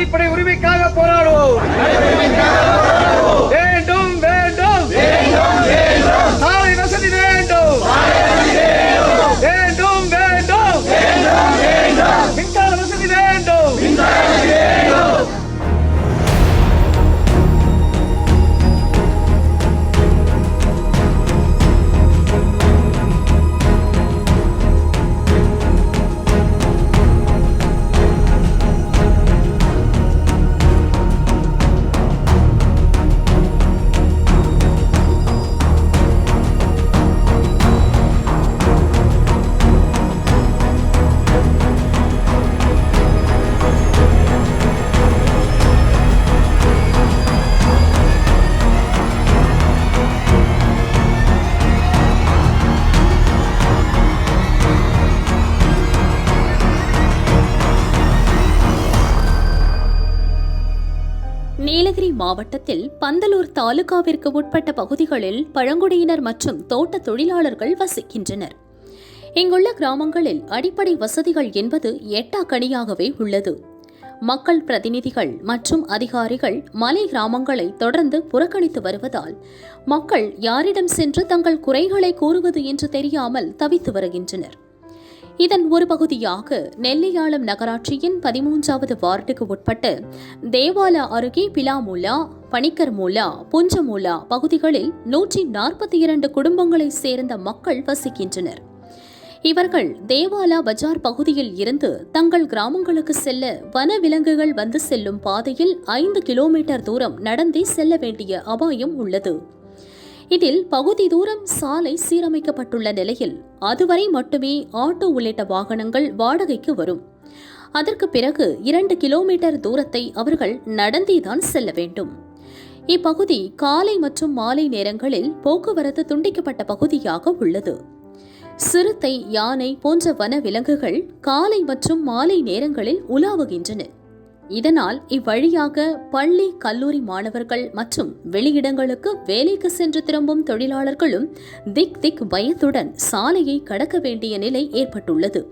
அடிப்படை உரிமைக்காக போராடுவோம். மாவட்டத்தில் பந்தலூர் தாலுகாவிற்கு உட்பட்ட பகுதிகளில் பழங்குடியினர் மற்றும் தோட்ட தொழிலாளர்கள் வசிக்கின்றனர். இங்குள்ள கிராமங்களில் அடிப்படை வசதிகள் என்பது எட்டாக்கணியாகவே உள்ளது. மக்கள் பிரதிநிதிகள் மற்றும் அதிகாரிகள் மலை கிராமங்களை தொடர்ந்து புறக்கணித்து வருவதால் மக்கள் யாரிடம் சென்று தங்கள் குறைகளை கூறுவது என்று தெரியாமல் தவித்து வருகின்றனர். இதன் ஒரு பகுதியாக நெல்லியாளம் நகராட்சியின் பதிமூன்றாவது வார்டுக்கு உட்பட்டு தேவாலா அருகே பிலாமூலா பனிக்கர்மூலா புஞ்சமூலா பகுதிகளில் நூற்றி நாற்பத்தி இரண்டு குடும்பங்களைச் சேர்ந்த மக்கள் வசிக்கின்றனர். இவர்கள் தேவாலா பஜார் பகுதியில் இருந்து தங்கள் கிராமங்களுக்கு செல்ல வனவிலங்குகள் வந்து செல்லும் பாதையில் ஐந்து கிலோமீட்டர் தூரம் நடந்தே செல்ல வேண்டிய அபாயம் உள்ளது. இதில் பகுதி தூரம் சாலை சீரமைக்கப்பட்டுள்ள நிலையில் அதுவரை மட்டுமே ஆட்டோ உள்ளிட்ட வாகனங்கள் வாடகைக்கு வரும். அதற்கு பிறகு இரண்டு கிலோமீட்டர் தூரத்தை அவர்கள் நடந்தேதான் செல்ல வேண்டும். இப்பகுதி காலை மற்றும் மாலை நேரங்களில் போக்குவரத்து துண்டிக்கப்பட்ட பகுதியாக உள்ளது. சிறுத்தை யானை போன்ற வன விலங்குகள் காலை மற்றும் மாலை நேரங்களில் உலாவுகின்றன. இதனால் இவ்வழியாக பள்ளி கல்லூரி மாணவர்கள் மற்றும் வெளியிடங்களுக்கு வேலைக்கு சென்று திரும்பும் தொழிலாளர்களும் திக் திக் பயத்துடன் சாலையை கடக்க வேண்டிய நிலை ஏற்பட்டுள்ளது.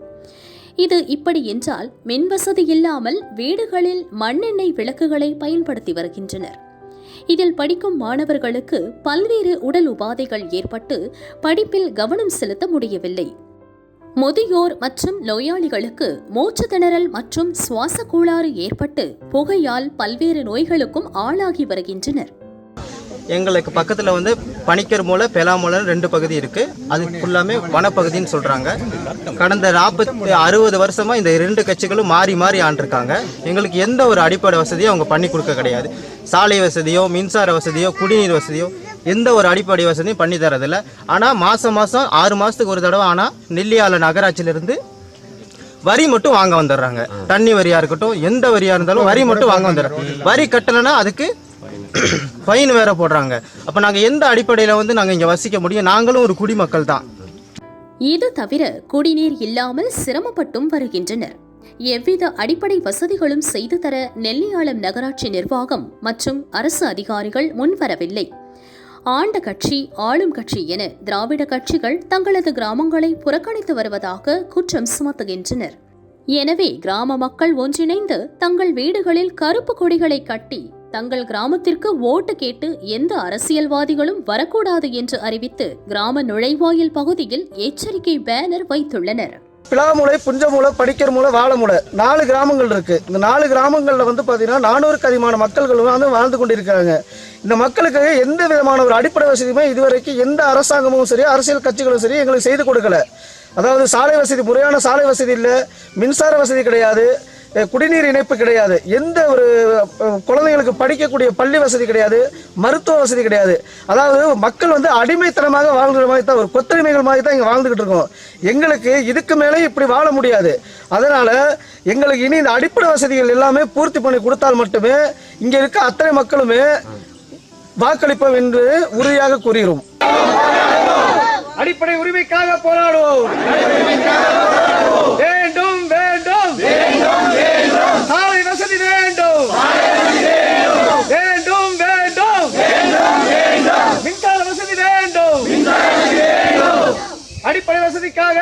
இது இப்படி என்றால் மின்வசதி இல்லாமல் வீடுகளில் மண்ணெண்ணெய் விளக்குகளை பயன்படுத்தி வருகின்றனர். இதில் படிக்கும் மாணவர்களுக்கு பல்வேறு உடல் உபாதைகள் ஏற்பட்டு படிப்பில் கவனம் செலுத்த முடியவில்லை. முதியோர் மற்றும் நோயாளிகளுக்கு மூச்சு திணறல் மற்றும் சுவாச கோளாறு ஏற்பட்டு புகையால் பல்வேறு நோய்களுக்கும் ஆளாகி வருகின்றனர். எங்களுக்கு பக்கத்தில் வந்து பனிக்கர் மூலை பெலாமூலை ரெண்டு பகுதி இருக்கு. அது ஃபுல்லாமே வனப்பகுதின்னு சொல்றாங்க. கடந்த நாற்பத்தி அறுபது வருஷமா இந்த ரெண்டு கட்சிகளும் மாறி மாறி ஆண்டிருக்காங்க. எங்களுக்கு எந்த ஒரு அடிப்படை வசதியும் அவங்க பண்ணி கொடுக்க கிடையாது. சாலை வசதியோ மின்சார வசதியோ குடிநீர் வசதியோ எந்த ஒரு அடிப்படை வசதியும் பண்ணி தரதில்ல. ஆனால் மாதம் மாதம் ஆறு மாதத்துக்கு ஒரு தடவை ஆனால் நெல்லியால நகராட்சியிலிருந்து வரி மட்டும் வாங்க வந்துடுறாங்க. தண்ணி வரியா இருக்கட்டும் எந்த வரியா இருந்தாலும் வரி மட்டும் வாங்க வந்துடுறாங்க. வரி கட்டலைன்னா அதுக்கு ஃபைன் வேற போடுறாங்க. அப்ப நாங்க எந்த அடிப்படையில வந்து நாங்க இங்க வசிக்க முடியும்? நாங்களும் ஒரு குடிமக்கள் தான். இது தவிர குடிநீர் இல்லாமல் சிரமப்பட்டும் வருகின்றனர். எவ்வித அடிப்படை வசதிகளும் செய்து தர நெல்லியாளம் நகராட்சி நிர்வாகம் மற்றும் அரசு அதிகாரிகள் முன்வரவில்லை. ஆண்ட கட்சி ஆளும் கட்சி என திராவிட கட்சிகள் தங்களது கிராமங்களை புறக்கணித்து வருவதாக குற்றம் சுமத்துகின்றனர். எனவே கிராம மக்கள் ஒன்றிணைந்து தங்கள் வீடுகளில் கருப்பு கொடிகளை கட்டி தங்கள் கிராமத்திற்கு ஓட்டு கேட்டு எந்த அரசியல்வாதிகளும் வரக்கூடாது என்று அறிவித்து கிராம நுழைவாயில் பகுதியில் எச்சரிக்கை பேனர் வைத்துள்ளனர். பிலாமூலை புஞ்சமூலை படிக்கிற மூலை வாழைமூலை நாலு கிராமங்கள் இருக்குது இந்த நாலு கிராமங்களில் வந்து பார்த்திங்கன்னா நானூறுக்கு அதிகமான மக்கள்கள் வந்து வாழ்ந்து கொண்டிருக்கிறாங்க. இந்த மக்களுக்கு எந்த விதமான ஒரு அடிப்படை வசதியுமே இதுவரைக்கும் எந்த அரசாங்கமும் சரி அரசியல் கட்சிகளும் சரி எங்களுக்கு செய்து கொடுக்கல. அதாவது சாலை வசதி முறையான சாலை வசதி இல்லை மின்சார வசதி கிடையாது. குடிநீர் இணைப்பு கிடையாது. எந்த ஒரு அஹ், குழந்தைங்களுக்கு படிக்கக்கூடிய பள்ளி வசதி கிடையாது மருத்துவ வசதி கிடையாது. அதாவது மக்கள் வந்து அடிமைத்தனமாக வாழ்கிற மாதிரி தான் ஒரு கொத்தடிமைகள் மாதிரி தான் இங்கே வாழ்ந்துகிட்டு இருக்கோம். எங்களுக்கு இதுக்கு மேலே இப்படி வாழ முடியாது. அதனால எங்களுக்கு இனி இந்த அடிப்படை வசதிகள் எல்லாமே பூர்த்தி பண்ணி கொடுத்தால் மட்டுமே இங்கே இருக்க அத்தனை மக்களுமே வாக்களிப்போம் என்று உறுதியாக கூறுகிறோம். அடிப்படை உரிமைக்காக போராடுவோம். అధికార